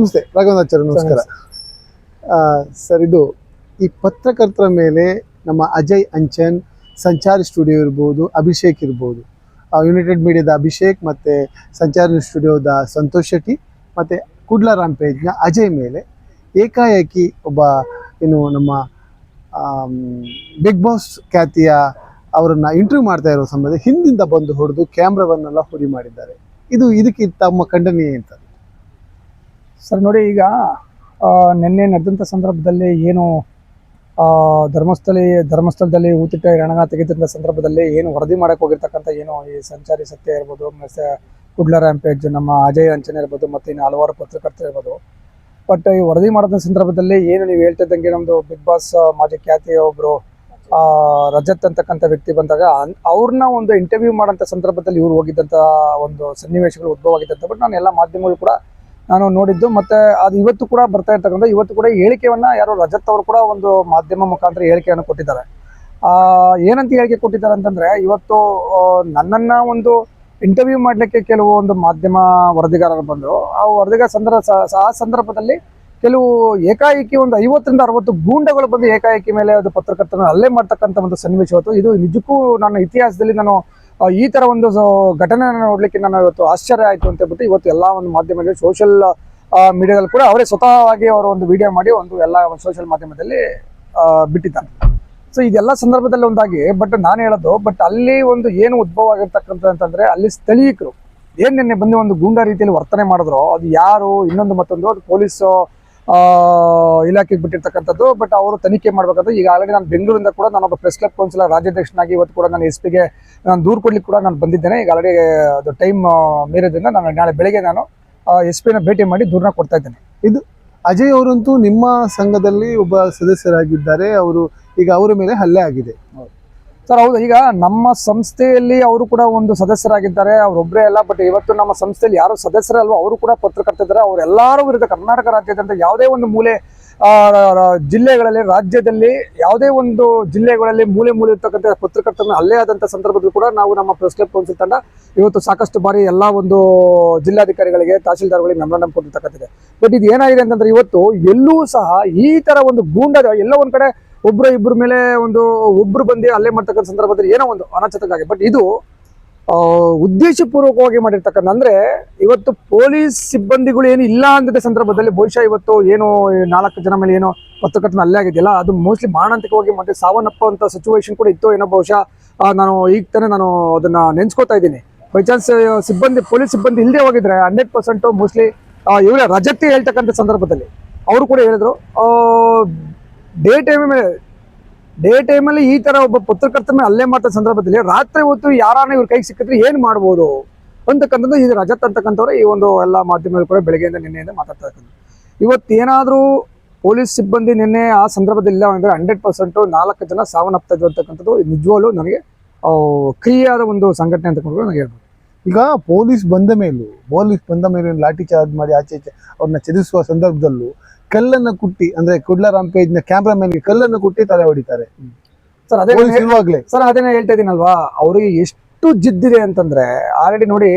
ನಮಸ್ತೆ ರಾಘವನಾಚಾರ್ಯ ನಮಸ್ಕಾರ. ಸರ್ ಇದು ಈ ಪತ್ರಕರ್ತರ ಮೇಲೆ ನಮ್ಮ ಅಜಯ್ ಅಂಚನ್ ಸಂಚಾರಿ ಸ್ಟುಡಿಯೋ ಇರ್ಬೋದು ಅಭಿಷೇಕ್ ಇರ್ಬೋದು ಯುನೈಟೆಡ್ ಮೀಡಿಯಾದ ಅಭಿಷೇಕ್ ಮತ್ತು ಸಂಚಾರಿ ಸ್ಟುಡಿಯೋದ ಸಂತೋಷ್ ಶೆಟ್ಟಿ ಮತ್ತು ಕುಡ್ಲ ರಾಂಪೇಜ್ನ ಅಜಯ್ ಮೇಲೆ ಏಕಾಏಕಿ ಒಬ್ಬ ಏನು ನಮ್ಮ ಬಿಗ್ ಬಾಸ್ ಖ್ಯಾತಿಯ ಅವರನ್ನು ಇಂಟರ್ವ್ಯೂ ಮಾಡ್ತಾ ಇರೋ ಸಂಬಂಧ ಹಿಂದಿಂದ ಬಂದು ಹೊಡೆದು ಕ್ಯಾಮ್ರಾವನ್ನೆಲ್ಲ ಹುರಿ ಮಾಡಿದ್ದಾರೆ. ಇದು ಇದಕ್ಕೆ ತಮ್ಮ ಖಂಡನೀಯ ಅಂತ ಸರ್, ನೋಡಿ ಈಗ ನಿನ್ನೆ ನಡೆದಂಥ ಸಂದರ್ಭದಲ್ಲಿ ಏನು ಧರ್ಮಸ್ಥಳ ಧರ್ಮಸ್ಥಳಿ, ಧರ್ಮಸ್ಥಳದಲ್ಲಿ ಊತಿಟ್ಟ ರಣಗ ತೆಗೆದಂಥ ಸಂದರ್ಭದಲ್ಲಿ ಏನು ವರದಿ ಮಾಡಕ್ಕೆ ಹೋಗಿರ್ತಕ್ಕಂಥ ಏನು ಈ ಸಂಚಾರಿ ಸತ್ಯ ಇರ್ಬೋದು, ಮತ್ತು ಕುಡ್ಲ ರ್ಯಾಂಪೇಜ್ ನಮ್ಮ ಅಜಯ್ ಅಂಚನೆ ಇರ್ಬೋದು, ಮತ್ತು ಇನ್ನು ಹಲವಾರು ಪತ್ರಕರ್ತರು ಇರ್ಬೋದು. ಬಟ್ ಈ ವರದಿ ಮಾಡಿದ ಸಂದರ್ಭದಲ್ಲಿ ಏನು ನೀವು ಹೇಳ್ತಿದ್ದಂಗೆ ನಮ್ಮದು ಬಿಗ್ ಬಾಸ್ ಮಾಜಿ ಖ್ಯಾತಿಯ ಒಬ್ಬರು ರಜತ್ ಅಂತಕ್ಕಂಥ ವ್ಯಕ್ತಿ ಬಂದಾಗ ಅವ್ರನ್ನ ಒಂದು ಇಂಟರ್ವ್ಯೂ ಮಾಡೋಂಥ ಸಂದರ್ಭದಲ್ಲಿ ಇವ್ರು ಹೋಗಿದ್ದಂಥ ಒಂದು ಸನ್ನಿವೇಶಗಳು ಉದ್ಭವ ಆಗಿದ್ದಂಥ ಬಟ್ ನಾನು ಎಲ್ಲ ಮಾಧ್ಯಮಗಳು ಕೂಡ ನಾನು ನೋಡಿದ್ದು. ಮತ್ತೆ ಅದು ಇವತ್ತು ಕೂಡ ಬರ್ತಾ ಇರ್ತಕ್ಕಂಥ, ಇವತ್ತು ಕೂಡ ಹೇಳಿಕೆಯನ್ನು ಯಾರೋ ರಜತ್ ಅವರು ಕೂಡ ಒಂದು ಮಾಧ್ಯಮ ಮುಖಾಂತರ ಹೇಳಿಕೆಯನ್ನು ಕೊಟ್ಟಿದ್ದಾರೆ. ಏನಂತ ಹೇಳಿಕೆ ಕೊಟ್ಟಿದ್ದಾರೆ ಅಂತಂದ್ರೆ, ಇವತ್ತು ನನ್ನನ್ನ ಒಂದು ಇಂಟರ್ವ್ಯೂ ಮಾಡಲಿಕ್ಕೆ ಕೆಲವು ಒಂದು ಮಾಧ್ಯಮ ವರದಿಗಾರರು ಬಂದರು. ಆ ವರದಿಗಾರ ಸಂದರ್ಭ ಆ ಸಂದರ್ಭದಲ್ಲಿ ಕೆಲವು ಏಕಾಏಕಿ ಒಂದು ಐವತ್ತರಿಂದ ಅರವತ್ತು ಗೂಂಡಗಳು ಬಂದು ಏಕಾಏಕಿ ಮೇಲೆ ಅದು ಪತ್ರಕರ್ತರನ್ನು ಅಲ್ಲೇ ಮಾಡ್ತಕ್ಕಂಥ ಒಂದು ಸನ್ನಿವೇಶ ಇವತ್ತು. ಇದು ನಿಜಕ್ಕೂ ನನ್ನ ಇತಿಹಾಸದಲ್ಲಿ ನಾನು ಈ ತರ ಒಂದು ಘಟನೆ ನೋಡಲಿಕ್ಕೆ ನಾನು ಇವತ್ತು ಆಶ್ಚರ್ಯ ಆಯ್ತು ಅಂತ ಹೇಳ್ಬಿಟ್ಟು ಇವತ್ತು ಎಲ್ಲಾ ಒಂದು ಮಾಧ್ಯಮದಲ್ಲಿ ಸೋಷಿಯಲ್ ಮೀಡಿಯಾದಲ್ಲಿ ಕೂಡ ಅವರೇ ಸ್ವತಃವಾಗಿ ಅವರು ಒಂದು ವಿಡಿಯೋ ಮಾಡಿ ಒಂದು ಎಲ್ಲ ಸೋಷಿಯಲ್ ಮಾಧ್ಯಮದಲ್ಲಿ ಬಿಟ್ಟಿದ್ದಾರೆ. ಸೊ ಇದೆಲ್ಲ ಸಂದರ್ಭದಲ್ಲಿ ಒಂದಾಗಿ ಬಟ್ ನಾನು ಹೇಳೋದು ಬಟ್ ಅಲ್ಲಿ ಒಂದು ಏನು ಉದ್ಭವ ಆಗಿರ್ತಕ್ಕಂಥ ಅಂತಂದ್ರೆ, ಅಲ್ಲಿ ಸ್ಥಳೀಯರು ಏನ್ ನಿನ್ನೆ ಬಂದು ಒಂದು ಗೂಂಡಾ ರೀತಿಯಲ್ಲಿ ವರ್ತನೆ ಮಾಡಿದ್ರು, ಅದು ಯಾರು, ಇನ್ನೊಂದು ಮತ್ತೊಂದು ಪೊಲೀಸ್ ಇಲಾಖೆಗೆ ಬಿಟ್ಟಿರ್ತಕ್ಕಂಥದ್ದು. ಬಟ್ ಅವರು ತನಿಖೆ ಮಾಡಬೇಕಂತ ಈಗ ಆಲ್ರೆಡಿ ನಾನು ಬೆಂಗಳೂರಿಂದ ಕೂಡ ನಾನೊಬ್ಬ ಪ್ರೆಸ್ ಕ್ಲಬ್ ಕೌನ್ಸಿಲರ್ ರಾಜ್ಯಾಧ್ಯಕ್ಷನಾಗಿ ಇವತ್ತು ಕೂಡ ನಾನು ಎಸ್ ಪಿಗೆ ನಾನು ದೂರು ಕೊಡ್ಲಿಕ್ಕೆ ಕೂಡ ನಾನು ಬಂದಿದ್ದೇನೆ. ಈಗ ಆಲ್ರೆಡಿ ಅದು ಟೈಮ್ ಮೀರೋದ್ರಿಂದ ನಾನು ನಾಳೆ ಬೆಳಗ್ಗೆ ನಾನು ಎಸ್ ಪಿನ ಭೇಟಿ ಮಾಡಿ ದೂರನ ಕೊಡ್ತಾ ಇದ್ದೇನೆ. ಇದು ಅಜಯ್ ಅವರಂತೂ ನಿಮ್ಮ ಸಂಘದಲ್ಲಿ ಒಬ್ಬ ಸದಸ್ಯರಾಗಿದ್ದಾರೆ. ಅವರು ಈಗ ಅವರ ಮೇಲೆ ಹಲ್ಲೆ ಆಗಿದೆ. ಸರ್, ಹೌದು, ಈಗ ನಮ್ಮ ಸಂಸ್ಥೆಯಲ್ಲಿ ಅವರು ಕೂಡ ಒಂದು ಸದಸ್ಯರಾಗಿದ್ದಾರೆ ಅವರೊಬ್ಬರೇ ಅಲ್ಲ ಬಟ್ ಇವತ್ತು ನಮ್ಮ ಸಂಸ್ಥೆಯಲ್ಲಿ ಯಾರು ಸದಸ್ಯರಲ್ವೋ ಅವರು ಕೂಡ ಪತ್ರಕರ್ತಿದ್ದಾರೆ ಅವರೆಲ್ಲರೂ ವಿರುದ್ಧ ಕರ್ನಾಟಕ ರಾಜ್ಯದಂತ ಯಾವುದೇ ಒಂದು ಮೂಲೆ ಜಿಲ್ಲೆಗಳಲ್ಲಿ, ರಾಜ್ಯದಲ್ಲಿ ಯಾವುದೇ ಒಂದು ಜಿಲ್ಲೆಗಳಲ್ಲಿ ಮೂಲೆ ಮೂಲೆ ಇರ್ತಕ್ಕಂಥ ಪತ್ರಕರ್ತರನ್ನ ಅಲ್ಲೇ ಆದಂಥ ಸಂದರ್ಭದಲ್ಲೂ ಕೂಡ ನಾವು ನಮ್ಮ ಪ್ರೆಸ್ ಕ್ಲಬ್ ಕೌನ್ಸಿಲ್ ತಂಡ ಇವತ್ತು ಸಾಕಷ್ಟು ಬಾರಿ ಎಲ್ಲ ಒಂದು ಜಿಲ್ಲಾಧಿಕಾರಿಗಳಿಗೆ, ತಹಶೀಲ್ದಾರ್ಗಳಿಗೆ ನಮ್ಮ ಕೊಟ್ಟಿರ್ತಕ್ಕಂಥದ್ದು. ಬಟ್ ಇದು ಏನಾಗಿದೆ ಅಂತಂದ್ರೆ ಇವತ್ತು ಎಲ್ಲೂ ಸಹ ಈ ತರ ಒಂದು ಗೂಂಡದ, ಎಲ್ಲೋ ಒಂದು ಕಡೆ ಒಬ್ರು ಇಬ್ಬರ ಮೇಲೆ ಒಂದು ಒಬ್ರು ಬಂದು ಅಲ್ಲೇ ಮಾಡ್ತಕ್ಕಂಥ ಸಂದರ್ಭದಲ್ಲಿ ಏನೋ ಒಂದು ಅನಾಚತಕ್ಕಾಗಿ. ಬಟ್ ಇದು ಉದ್ದೇಶಪೂರ್ವಕವಾಗಿ ಮಾಡಿರ್ತಕ್ಕಂಥ ಅಂದ್ರೆ ಇವತ್ತು ಪೊಲೀಸ್ ಸಿಬ್ಬಂದಿಗಳು ಏನು ಇಲ್ಲ ಅಂದಿದ್ದ ಸಂದರ್ಭದಲ್ಲಿ ಬಹುಶಃ ಇವತ್ತು ಏನು ನಾಲ್ಕು ಜನ ಮೇಲೆ ಏನೋ ಪತ್ರಕರ್ತನ ಅಲ್ಲೇ ಆಗಿದೆಯಲ್ಲ, ಅದು ಮೋಸ್ಟ್ಲಿ ಮಾರಣಾಂತಿಕವಾಗಿ ಮತ್ತೆ ಸಾವನ್ನಪ್ಪುವಂತ ಸಿಚುವೇಶನ್ ಕೂಡ ಇತ್ತು. ಏನೋ ಬಹುಶಃ ನಾನು ಈಗ ತಾನೇ ನಾನು ಅದನ್ನ ನೆನ್ಸ್ಕೋತಾ ಇದ್ದೀನಿ. ಬೈ ಚಾನ್ಸ್ ಸಿಬ್ಬಂದಿ, ಪೊಲೀಸ್ ಸಿಬ್ಬಂದಿ ಇಲ್ಲದೆ ಹೋಗಿದ್ರೆ ಹಂಡ್ರೆಡ್ ಪರ್ಸೆಂಟ್ ಮೋಸ್ಟ್ಲಿ ಇವರ ರಜತೆ ಹೇಳ್ತಕ್ಕಂಥ ಸಂದರ್ಭದಲ್ಲಿ. ಅವರು ಕೂಡ ಹೇಳಿದ್ರು ಡೇ ಟೈಮ್ ಮೇಲೆ ಡೇ ಟೈಮಲ್ಲಿ ಈ ತರ ಒಬ್ಬ ಪತ್ರಕರ್ತನ ಅಲ್ಲೇ ಮಾಡ್ತಾ ಸಂದರ್ಭದಲ್ಲಿ ರಾತ್ರಿ ಹೊತ್ತು ಯಾರನ್ನ ಇವ್ರ ಕೈಗೆ ಸಿಕ್ಕಿದ್ರೆ ಏನು ಮಾಡ್ಬೋದು ಅಂತಕ್ಕಂಥದ್ದು ಇದು ರಜತ್ ಅಂತಕ್ಕಂಥವ್ರೆ ಈ ಒಂದು ಎಲ್ಲ ಮಾಧ್ಯಮದಲ್ಲಿ ಕೂಡ ಬೆಳಗ್ಗೆಯಿಂದ ನಿನ್ನೆಯಿಂದ ಮಾತಾಡ್ತಾ ಇವತ್ತು ಇವತ್ತೇನಾದ್ರೂ ಪೊಲೀಸ್ ಸಿಬ್ಬಂದಿ ನಿನ್ನೆ ಆ ಸಂದರ್ಭದಲ್ಲಿ ಇಲ್ಲ ಅಂದ್ರೆ ಹಂಡ್ರೆಡ್ ಪರ್ಸೆಂಟ್ ನಾಲ್ಕು ಜನ ಸಾವನ್ನಪ್ತಾ ಇದ್ರು ಅಂತಕ್ಕಂಥದ್ದು ನಿಜವಾಗ್ಲೂ ನನಗೆ ಕ್ರಿಯಾದ ಒಂದು ಸಂಘಟನೆ ಅಂತ ಕೂಡ ನನಗೆ ಹೇಳ್ಬೋದು. ಈಗ ಪೊಲೀಸ್ ಬಂದ ಮೇಲೂ, ಪೊಲೀಸ್ ಬಂದ ಮೇಲೆ ಲಾಠಿ ಚಾರ್ಜ್ ಮಾಡಿ ಆಚೆ ಈಚೆ ಅವ್ರನ್ನ ಚದುರಿಸುವ ಸಂದರ್ಭದಲ್ಲೂ ಕಲ್ಲನ್ನ ಕುಟ್ಟಿ ಅಂದ್ರೆ ಕುಡ್ಲ ರಾಂಪೇಜ್ನ ಕ್ಯಾಮ್ರಾಮನ್ಗೆ ಕಲ್ಲನ್ನು ಕುಟ್ಟಿ ತಲೆ ಹೊಡಿತಾರೆ. ಸರ್ ಅದೇ ಪೊಲೀಸ್ ಇರುವಾಗ್ಲೇ ಸರ್ ಅದನ್ನೇ ಹೇಳ್ತಾ ಇದೀನಲ್ವಾ ಅವ್ರಿಗೆ ಎಷ್ಟು ಜಿದ್ದಿದೆ ಅಂತಂದ್ರೆ ಆಲ್ರೆಡಿ ನೋಡಿ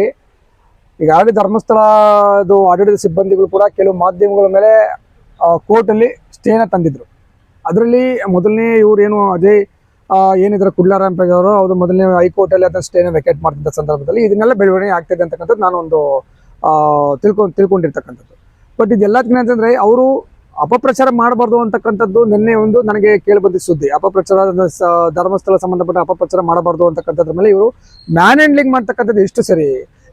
ಈಗ ಆಲ್ರೆಡಿ ಧರ್ಮಸ್ಥಳದು ಆಡಳಿತ ಸಿಬ್ಬಂದಿಗಳು ಕೂಡ ಕೆಲವು ಮಾಧ್ಯಮಗಳ ಮೇಲೆ ಕೋರ್ಟಲ್ಲಿ ಸ್ಟೇನ ತಂದಿದ್ರು. ಅದರಲ್ಲಿ ಮೊದಲನೇ ಇವ್ರು ಏನು ಅಜಯ್ ಏನಿದ್ರು ಕುಡ್ಲಾರಾಂಪೇಜ್ ಅವರು ಅವ್ರು ಮೊದಲನೇ ಹೈಕೋರ್ಟಲ್ಲಿ ಅದನ್ನ ಸ್ಟೇನ ವೆಕೇಟ್ ಮಾಡ್ತಿದ್ದ ಸಂದರ್ಭದಲ್ಲಿ ಇದನ್ನೆಲ್ಲ ಬೆಳವಣಿಗೆ ಆಗ್ತಿದೆ ಅಂತಕ್ಕಂಥದ್ದು ನಾನು ಒಂದು ಆ, ತಿಳ್ಕೊಂಡು ತಿಳ್ಕೊಂಡಿರ್ತಕ್ಕಂಥದ್ದು. ಬಟ್ ಇದೆಲ್ಲದಕ್ಕಿಂತ ಅಂತಂದ್ರೆ ಅವರು ಅಪಪ್ರಚಾರ ಮಾಡಬಾರ್ದು ಅಂತಕ್ಕಂಥದ್ದು ನಿನ್ನೆ ಒಂದು ನನಗೆ ಕೇಳಿಬಂದ ಸುದ್ದಿ. ಅಪಪ್ರಚಾರ ಧರ್ಮಸ್ಥಳ ಸಂಬಂಧಪಟ್ಟ ಅಪಪ್ರಚಾರ ಮಾಡಬಾರ್ದು ಅಂತಕ್ಕಂಥದ್ರ ಮೇಲೆ ಇವರು ಮ್ಯಾನ್ ಹ್ಯಾಂಡ್ಲಿಂಗ್ ಮಾಡ್ತಕ್ಕಂಥದ್ದು ಎಷ್ಟು ಸರಿ.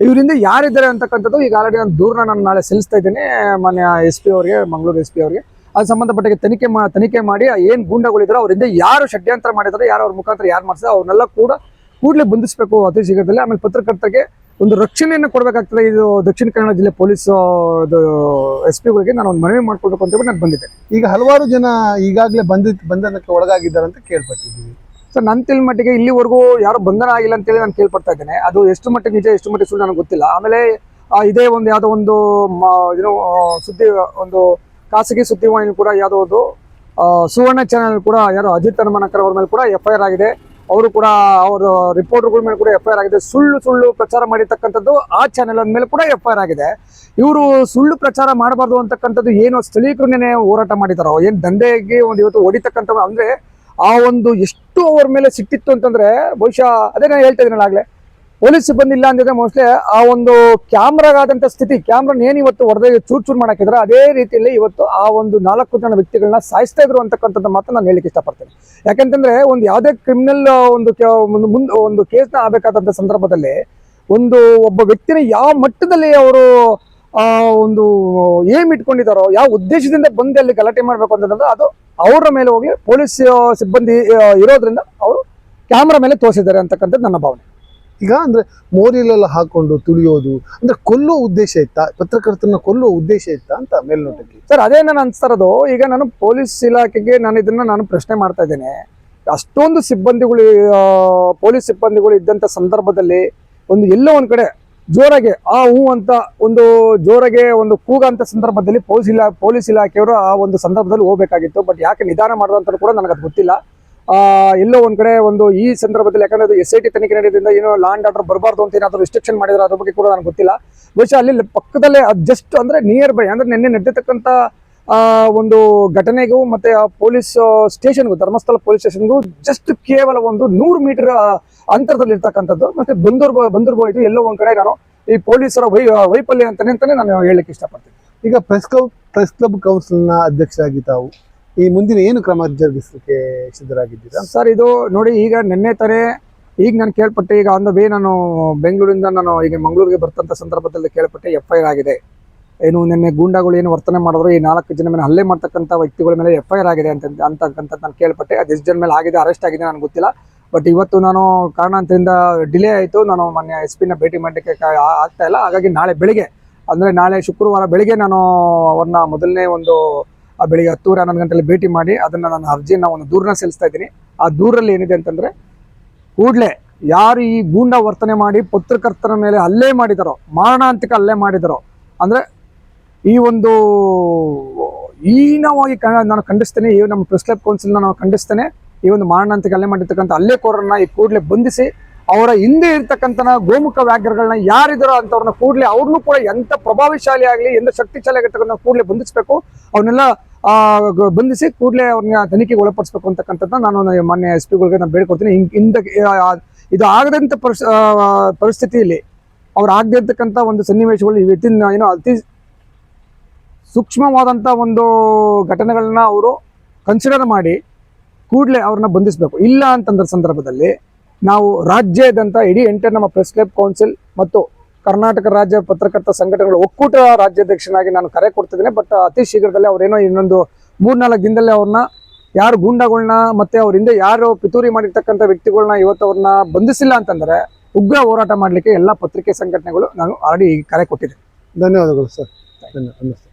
ಇವರಿಂದ ಯಾರಿದ್ದಾರೆ ಅಂತಕ್ಕಂಥದ್ದು ಈಗ ಆಲ್ರೆಡಿ ನಾನು ದೂರನ ನಾನು ನಾಳೆ ಸಲ್ಲಿಸ್ತಾ ಇದ್ದೇನೆ, ಮಾನ್ಯ ಎಸ್ ಪಿ ಅವರಿಗೆ, ಮಂಗಳೂರು ಎಸ್ ಪಿ ಅವರಿಗೆ. ಅದು ಸಂಬಂಧಪಟ್ಟ ತನಿಖೆ ಮಾ, ತನಿಖೆ ಮಾಡಿ ಏನು ಗೂಂಡಗಳಿದ್ರು ಅವರಿಂದ ಯಾರು ಷಡ್ಯಂತ್ರ ಮಾಡಿದ್ದಾರೆ ಯಾರು ಅವ್ರ ಮುಖಾಂತರ ಯಾರು ಮಾಡಿಸಿದ್ರೆ ಅವ್ರನ್ನೆಲ್ಲ ಕೂಡ ಕೂಡಲೇ ಬಂಧಿಸಬೇಕು ಅತಿ ಶೀಘ್ರದಲ್ಲಿ. ಆಮೇಲೆ ಪತ್ರಕರ್ತರಿಗೆ ಒಂದು ರಕ್ಷಣೆಯನ್ನು ಕೊಡಬೇಕಾಗ್ತದೆ. ಇದು ದಕ್ಷಿಣ ಕನ್ನಡ ಜಿಲ್ಲೆ ಪೊಲೀಸ್ ಎಸ್ ಪಿಗಳಿಗೆ ನಾನು ಒಂದು ಮನವಿ ಮಾಡ್ಕೊಳ್ಬೇಕು ಅಂತ ಹೇಳಿ ನಾನು ಬಂದಿದ್ದೆ. ಈಗ ಹಲವಾರು ಜನ ಈಗಾಗಲೇ ಬಂದ ಬಂಧನಕ್ಕೆ ಒಳಗಾಗಿದ್ದಾರೆ ಅಂತ ಕೇಳ್ಪಟ್ಟಿದ್ದೀವಿ. ಸೊ ನನ್ನ ತಿಳಿ ಮಟ್ಟಿಗೆ ಇಲ್ಲಿವರೆಗೂ ಯಾರು ಬಂಧನ ಆಗಿಲ್ಲ ಅಂತೇಳಿ ನಾನು ಕೇಳ್ಪಡ್ತಾ ಇದ್ದೇನೆ. ಅದು ಎಷ್ಟು ಮಟ್ಟಿಗೆ ನಿಜ ಎಷ್ಟು ಮಟ್ಟಿಗೆ ಸುಳ್ಳು ನನಗೆ ಗೊತ್ತಿಲ್ಲ. ಆಮೇಲೆ ಇದೇ ಒಂದು ಯಾವುದೋ ಒಂದು ಏನೋ ಸುದ್ದಿ ಒಂದು ಖಾಸಗಿ ಸುದ್ದಿವಾಹಿನಿ ಕೂಡ ಯಾವುದೋ ಒಂದು ಸುವರ್ಣ ಚಾನಲ್ ಕೂಡ ಯಾರೋ ಅಜಿತ್ ಹನುಮಾನಕರ್ ಅವ್ರ ಮೇಲೆ ಕೂಡ ಎಫ್ ಐ ಆರ್ ಆಗಿದೆ. ಅವರು ಕೂಡ ಅವರ ರಿಪೋರ್ಟರ್ಗಳ ಮೇಲೆ ಕೂಡ ಎಫ್ ಐ ಆಗಿದೆ. ಸುಳ್ಳು ಸುಳ್ಳು ಪ್ರಚಾರ ಮಾಡಿರ್ತಕ್ಕಂಥದ್ದು ಆ ಚಾನೆಲ್ ಮೇಲೆ ಕೂಡ ಎಫ್ ಐ ಆಗಿದೆ. ಇವರು ಸುಳ್ಳು ಪ್ರಚಾರ ಮಾಡಬಾರ್ದು ಅಂತಕ್ಕಂಥದ್ದು ಏನು ಸ್ಥಳೀಕರನ್ನೇ ಹೋರಾಟ ಮಾಡಿದಾರೋ, ಏನ್ ದಂಧೆಗೆ ಒಂದು ಇವತ್ತು ಹೊಡಿತಕ್ಕಂಥ ಅಂದ್ರೆ ಆ ಒಂದು ಎಷ್ಟು ಅವ್ರ ಮೇಲೆ ಸಿಟ್ಟಿತ್ತು ಅಂತಂದ್ರೆ ಬಹುಶಃ ಅದೇ ನಾನು ಹೇಳ್ತಾ ಇದ್ದೀನಲ್ಲ ಆಗ್ಲೇ. ಪೊಲೀಸ್ ಸಿಬ್ಬಂದಿ ಇಲ್ಲ ಅಂದಿದ್ರೆ ಮೋಸ್ಟ್ಲಿ ಆ ಒಂದು ಕ್ಯಾಮ್ರಾಗಾದಂಥ ಸ್ಥಿತಿ, ಕ್ಯಾಮ್ರಾನ ಏನು ಇವತ್ತು ಹೊಡೆದ ಚೂರ್ ಚೂರ್ ಮಾಡಾಕಿದ್ರೆ ಅದೇ ರೀತಿಯಲ್ಲಿ ಇವತ್ತು ಆ ಒಂದು ನಾಲ್ಕು ಜನ ವ್ಯಕ್ತಿಗಳನ್ನ ಸಾಯಿಸ್ತಾ ಇದ್ರು ಅಂತಕ್ಕಂಥದ್ದು ಮಾತ್ರ ನಾನು ಹೇಳಿಕ್ಕೆ ಇಷ್ಟಪಡ್ತೇನೆ. ಯಾಕಂತಂದ್ರೆ ಒಂದು ಯಾವುದೇ ಕ್ರಿಮಿನಲ್ ಒಂದು ಮುಂದೆ ಒಂದು ಕೇಸ್ನ ಆಗಬೇಕಾದಂಥ ಸಂದರ್ಭದಲ್ಲಿ ಒಂದು ಒಬ್ಬ ವ್ಯಕ್ತಿನ ಯಾವ ಮಟ್ಟದಲ್ಲಿ ಅವರು, ಆ, ಒಂದು ಏಮ್ ಇಟ್ಕೊಂಡಿದ್ದಾರೋ, ಯಾವ ಉದ್ದೇಶದಿಂದ ಬಂದು ಅಲ್ಲಿ ಗಲಾಟೆ ಮಾಡಬೇಕು ಅಂತಂದ್ರೆ ಅದು ಅವರ ಮೇಲೆ ಹೋಗಿ ಪೊಲೀಸ್ ಸಿಬ್ಬಂದಿ ಇರೋದ್ರಿಂದ ಅವರು ಕ್ಯಾಮ್ರಾ ಮೇಲೆ ತೋರಿಸಿದ್ದಾರೆ ಅಂತಕ್ಕಂಥದ್ದು ನನ್ನ ಭಾವನೆ. ಈಗ ಅಂದ್ರೆ ಮೋರಿಲೆಲ್ಲ ಹಾಕೊಂಡು ತುಳಿಯೋದು, ಅಂದ್ರೆ ಕೊಲ್ಲೋ ಉದ್ದೇಶ ಇತ್ತಾ? ಪತ್ರಕರ್ತನ ಕೊಲ್ಲೋ ಉದ್ದೇಶ ಇತ್ತಾ ಅಂತ ಮೇಲ್ನೋಟಕ್ಕೆ? ಸರ್ ಅದೇ ನಾನು ಅನ್ಸ್ತಾ ಇರೋದು ಈಗ ನಾನು ಪೊಲೀಸ್ ಇಲಾಖೆಗೆ ನಾನು ಇದನ್ನ ನಾನು ಪ್ರಶ್ನೆ ಮಾಡ್ತಾ ಇದ್ದೇನೆ. ಅಷ್ಟೊಂದು ಸಿಬ್ಬಂದಿಗಳು ಪೊಲೀಸ್ ಸಿಬ್ಬಂದಿಗಳು ಇದ್ದಂಥ ಸಂದರ್ಭದಲ್ಲಿ ಒಂದು ಎಲ್ಲೋ ಒಂದು ಕಡೆ ಜೋರಾಗೆ ಆ ಹೂ ಅಂತ ಒಂದು ಜೋರಾಗೆ ಒಂದು ಕೂಗಂತ ಸಂದರ್ಭದಲ್ಲಿ ಪೊಲೀಸ್ ಇಲಾ, ಪೊಲೀಸ್ ಇಲಾಖೆಯವರು ಆ ಒಂದು ಸಂದರ್ಭದಲ್ಲಿ ಹೋಗ್ಬೇಕಾಗಿತ್ತು. ಬಟ್ ಯಾಕೆ ನಿಧಾನ ಮಾಡೋದಂತ ಕೂಡ ನನಗೆ ಗೊತ್ತಿಲ್ಲ. ಎಲ್ಲೋ ಒಂದ್ ಕಡೆ ಒಂದು ಈ ಸಂದರ್ಭದಲ್ಲಿ ಯಾಕಂದ್ರೆ ಎಸ್ ಐ ಟಿ ತನಿಖೆ ನಡೆಯೋದ್ರಿಂದ ಏನೋ ಲ್ಯಾಂಡ್ ಆರ್ಡರ್ ಬರಬಾರ್ದು ಅಂತ ಏನಾದ್ರು ರಿಸ್ಟ್ರಿಕ್ಷನ್ ಮಾಡಿದ್ರೆ, ಅದ್ರ ಬಗ್ಗೆ ಕೂಡ ನನಗೆ ಗೊತ್ತಿಲ್ಲ. ಬಹುಶಃ ಅಲ್ಲಿ ಪಕ್ಕದಲ್ಲೇ ಜಸ್ಟ್ ಅಂದ್ರೆ ನಿಯರ್ ಬೈ ಅಂದ್ರೆ ನಿನ್ನೆ ನಡೆದಿರ್ತಕ್ಕಂಥ ಒಂದು ಘಟನೆಗೂ ಮತ್ತೆ ಆ ಪೊಲೀಸ್ ಸ್ಟೇಷನ್ಗೂ, ಧರ್ಮಸ್ಥಳ ಪೊಲೀಸ್ ಸ್ಟೇಷನ್ಗೂ ಜಸ್ಟ್ ಕೇವಲ ಒಂದು ನೂರು ಮೀಟರ್ ಅಂತರದಲ್ಲಿ ಇರ್ತಕ್ಕಂಥದ್ದು. ಮತ್ತೆ ಬಂದೂರ್ ಬಂದೂರ್ ಇದು ಎಲ್ಲೋ ಒಂದ್ ಕಡೆ ನಾನು ಈ ಪೊಲೀಸರ ವೈ ವೈಫಲ್ಯ ಅಂತಾನೆ ಅಂತಾನೆ ನಾನು ಹೇಳಕ್ ಇಷ್ಟಪಡ್ತೀನಿ. ಈಗ ಪ್ರೆಸ್ ಕ್ಲಬ್ ಪ್ರೆಸ್ ಕ್ಲಬ್ ಕೌನ್ಸಿಲ್ನ ಅಧ್ಯಕ್ಷರಾಗಿ ತಾವು ಈ ಮುಂದಿನ ಏನು ಕ್ರಮ ಜರುಗಿಸಲಿಕ್ಕೆ ಸಿದ್ಧರಾಗಿದ್ದೀರಾ? ಸರ್, ಇದು ನೋಡಿ, ಈಗ ನಿನ್ನೆ ತಾನೇ ಈಗ ನಾನು ಕೇಳ್ಪಟ್ಟೆ, ಈಗ ಆನ್ ದ ವೇ ನಾನು ಬೆಂಗಳೂರಿಂದ ನಾನು ಈಗ ಮಂಗಳೂರಿಗೆ ಬರ್ತಂತ ಸಂದರ್ಭದಲ್ಲಿ ಕೇಳ್ಪಟ್ಟೆ ಎಫ್ ಐ ಆರ್ ಆಗಿದೆ. ಏನು ನಿನ್ನೆ ಗೂಂಡಾಗಳು ಏನು ವರ್ತನೆ ಮಾಡಿದ್ರು, ಈ ನಾಲ್ಕು ಜನ ಮೇಲೆ ಹಲ್ಲೆ ಮಾಡ್ತಕ್ಕಂಥ ವ್ಯಕ್ತಿಗಳ ಮೇಲೆ ಎಫ್ ಐ ಆರ್ ಆಗಿದೆ ಅಂತ ಅಂತಕ್ಕಂಥದ್ದು ನಾನು ಕೇಳ್ಪಟ್ಟೆ. ಅದು ಎಷ್ಟು ಜನ ಮೇಲೆ ಆಗಿದೆ ಅರೆಸ್ಟ್ ಆಗಿದೆ ನನಗೆ ಗೊತ್ತಿಲ್ಲ. ಬಟ್ ಇವತ್ತು ನಾನು ಕಾರಣಾಂತರಿಂದ ಡಿಲೇ ಆಯಿತು. ನಾನು ಮೊನ್ನೆ ಎಸ್ ಪಿನ ಭೇಟಿ ಮಾಡಲಿಕ್ಕೆ ಆಗ್ತಾ ಇಲ್ಲ. ಹಾಗಾಗಿ ನಾಳೆ ಬೆಳಿಗ್ಗೆ, ಅಂದರೆ ನಾಳೆ ಶುಕ್ರವಾರ ಬೆಳಿಗ್ಗೆ ನಾನು ಅವ್ರನ್ನ ಮೊದಲನೇ ಒಂದು ಬೆಳಿಗ್ಗೆ ಹತ್ತೂರ ಹನ್ನೊಂದು ಗಂಟೆಲಿ ಭೇಟಿ ಮಾಡಿ ಅದನ್ನು ನಾನು ಅರ್ಜಿನ ಒಂದು ದೂರನ್ನ ಸಲ್ಲಿಸ್ತಾ ಇದ್ದೀನಿ. ಆ ದೂರಲ್ಲಿ ಏನಿದೆ ಅಂತಂದರೆ ಕೂಡಲೇ ಯಾರು ಈ ಗೂಂಡ ವರ್ತನೆ ಮಾಡಿ ಪತ್ರಕರ್ತರ ಮೇಲೆ ಹಲ್ಲೆ ಮಾಡಿದಾರೋ ಮಾರಣಾಂತಿಕ ಹಲ್ಲೆ ಮಾಡಿದಾರೋ ಅಂದರೆ ಈ ಒಂದು ಹೀನವಾಗಿ ನಾನು ಖಂಡಿಸ್ತೇನೆ ಈ ನಮ್ಮ ಪ್ರೆಸ್ ಕ್ಲಬ್ ಕೌನ್ಸಿಲ್ನ ನಾವು ಖಂಡಿಸ್ತೇನೆ ಈ ಒಂದು ಮಾರಣಾಂತಿಕ ಹಲ್ಲೆ ಮಾಡಿರ್ತಕ್ಕಂಥ ಕೋರರನ್ನ ಈ ಕೂಡಲೇ ಬಂಧಿಸಿ ಅವರ ಹಿಂದೆ ಇರ್ತಕ್ಕಂಥ ಗೋಮುಖ ವ್ಯಾಘ್ರಗಳನ್ನ ಯಾರಿದಾರೋ ಅಂತವ್ರನ್ನ ಕೂಡಲೇ ಅವ್ರನ್ನೂ ಕೂಡ ಎಂಥ ಪ್ರಭಾವಶಾಲಿ ಆಗಲಿ ಎಂಥ ಶಕ್ತಿಶಾಲಿ ಆಗಿರ್ತಕ್ಕಂಥ ಕೂಡಲೇ ಬಂಧಿಸಬೇಕು. ಅವನ್ನೆಲ್ಲ ಆ, ಬಂಧಿಸಿ ಕೂಡಲೇ ಅವ್ರನ್ನ ತನಿಖೆಗೆ ಒಳಪಡಿಸ್ಬೇಕು ಅಂತಕ್ಕಂಥದ್ದು ನಾನು ಮಾನ್ಯ ಎಸ್ ಪಿಗಳಿಗೆ ನಾನು ಬೇಡ್ಕೊಡ್ತೀನಿ. ಹಿಂಗ್ ಇಂದ ಇದು ಆಗದಂಥ ಪರಿಸ್ ಪರಿಸ್ಥಿತಿಯಲ್ಲಿ ಅವ್ರು ಆಗದಿರ್ತಕ್ಕಂಥ ಒಂದು ಸನ್ನಿವೇಶಗಳು ಇವತ್ತಿನ, ಏನೋ ಅತಿ ಸೂಕ್ಷ್ಮವಾದಂಥ ಒಂದು ಘಟನೆಗಳನ್ನ ಅವರು ಕನ್ಸಿಡರ್ ಮಾಡಿ ಕೂಡಲೇ ಅವ್ರನ್ನ ಬಂಧಿಸಬೇಕು. ಇಲ್ಲ ಅಂತಂದ್ರ ಸಂದರ್ಭದಲ್ಲಿ ನಾವು ರಾಜ್ಯದಂತ ಇಡೀ ಎಂಟರ್ ನಮ್ಮ ಪ್ರೆಸ್ ಕೌನ್ಸಿಲ್ ಮತ್ತು ಕರ್ನಾಟಕ ರಾಜ್ಯ ಪತ್ರಕರ್ತ ಸಂಘಟನೆಗಳ ಒಕ್ಕೂಟ ರಾಜ್ಯಾಧ್ಯಕ್ಷನಾಗಿ ನಾನು ಕರೆ ಕೊಡ್ತಿದ್ದೇನೆ ಬಟ್ ಅತಿ ಶೀಘ್ರದಲ್ಲೇ ಅವರೇನೋ ಇನ್ನೊಂದು ಮೂರ್ನಾಲ್ಕು ದಿನದಲ್ಲೇ ಅವ್ರನ್ನ, ಯಾರು ಗೂಂಡಾಗಳನ್ನ ಮತ್ತೆ ಅವ್ರ ಹಿಂದೆ ಯಾರು ಪಿತೂರಿ ಮಾಡಿರ್ತಕ್ಕಂಥ ವ್ಯಕ್ತಿಗಳನ್ನ ಇವತ್ತು ಅವ್ರನ್ನ ಬಂಧಿಸಿಲ್ಲ ಅಂತಂದ್ರೆ ಉಗ್ರ ಹೋರಾಟ ಮಾಡಲಿಕ್ಕೆ ಎಲ್ಲ ಪತ್ರಿಕೆ ಸಂಘಟನೆಗಳು ನಾನು ಆಲ್ರೆಡಿ ಕರೆ ಕೊಟ್ಟಿದ್ದೆ ಧನ್ಯವಾದಗಳು ಸರ್. ಧನ್ಯವಾದ